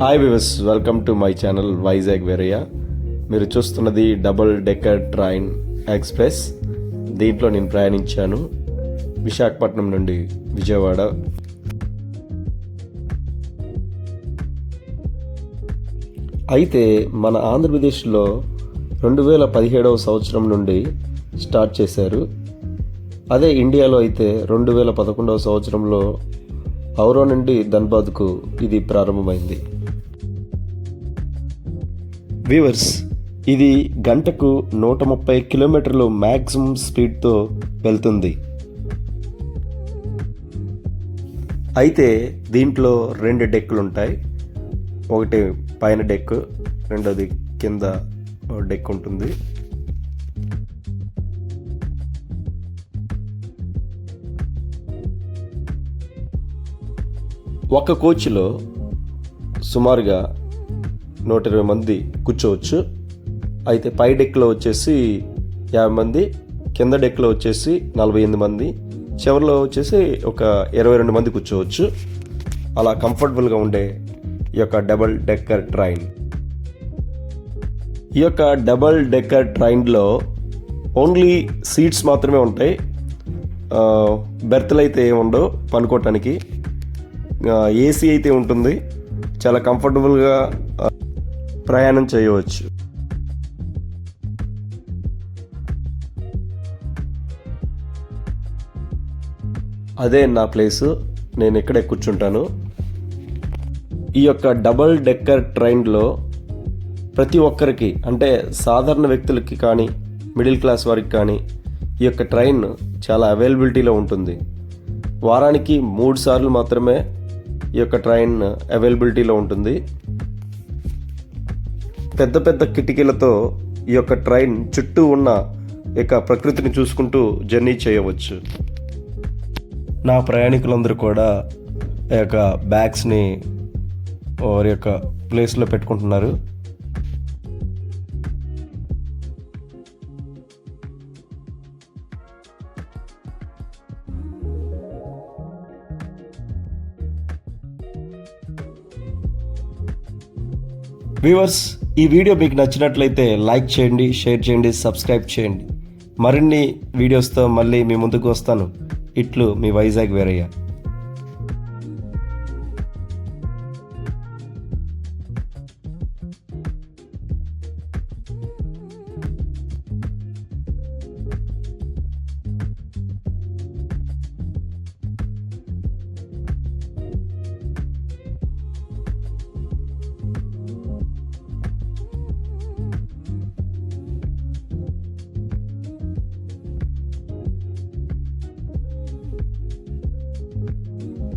Hi viewers welcome to my channel Vizag Veerayya మీరు చూస్తున్నది double decker train express దీంట్లో నేను ప్రయాణించాను. విశాఖపట్నం నుండి విజయవాడ. అయితే మన ఆంధ్రప్రదేశ్లో రెండు వేల పదిహేడవ సంవత్సరం నుండి స్టార్ట్ చేశారు. అదే ఇండియాలో అయితే రెండు వేల పదకొండవ సంవత్సరంలో ఔరో నుండి ధన్బాద్కు ఇది ప్రారంభమైంది. వ్యూవర్స్ ఇది గంటకు నూట ముప్పై కిలోమీటర్లు మ్యాక్సిమం స్పీడ్తో వెళ్తుంది. అయితే దీంట్లో రెండు డెక్కులు ఉంటాయి ఒకటి పైన డెక్ రెండోది కింద డెక్ ఉంటుంది. ఒక కోచ్లో సుమారుగా నూట ఇరవై మంది కూర్చోవచ్చు. అయితే పై డెక్లో వచ్చేసి యాభై మంది కింద డెక్లో వచ్చేసి నలభై ఎనిమిది మంది చివరిలో వచ్చేసి ఒక ఇరవై రెండు మంది కూర్చోవచ్చు. అలా కంఫర్టబుల్గా ఉండే ఈ యొక్క డబల్ డెక్కర్ ట్రైన్. ఈ యొక్క డబల్ డెక్కర్ ట్రైన్లో ఓన్లీ సీట్స్ మాత్రమే ఉంటాయి. బెర్త్లు అయితే ఏముండవు పనుకోవటానికి ఏసీ అయితే ఉంటుంది. చాలా కంఫర్టబుల్గా ప్రయాణం చేయవచ్చు. అదే నా ప్లేసు. నేను ఇక్కడే కూర్చుంటాను. ఈ యొక్క డబల్ డెక్కర్ ట్రైన్లో ప్రతి ఒక్కరికి అంటే సాధారణ వ్యక్తులకి కానీ మిడిల్ క్లాస్ వారికి కానీ ఈ యొక్క ట్రైన్ చాలా అవైలబిలిటీలో ఉంటుంది. వారానికి మూడు సార్లు మాత్రమే ఈ యొక్క ట్రైన్ అవైలబిలిటీలో ఉంటుంది. పెద్ద పెద్ద కిటికీలతో ఈ యొక్క ట్రైన్ చుట్టూ ఉన్న ఈ యొక్క ప్రకృతిని చూసుకుంటూ జర్నీ చేయవచ్చు. నా ప్రయాణికులందరూ కూడా ఈ యొక్క బ్యాగ్స్ని వారి యొక్క ప్లేస్లో పెట్టుకుంటున్నారు. వ్యూవర్స్ ఈ వీడియో మీకు నచ్చినట్లయితే లైక్ చేయండి షేర్ చేయండి సబ్స్క్రైబ్ చేయండి. మరిన్ని వీడియోస్తో మళ్ళీ మీ ముందుకు వస్తాను. ఇట్లు మీ వైజాగ్ వేరయ్య.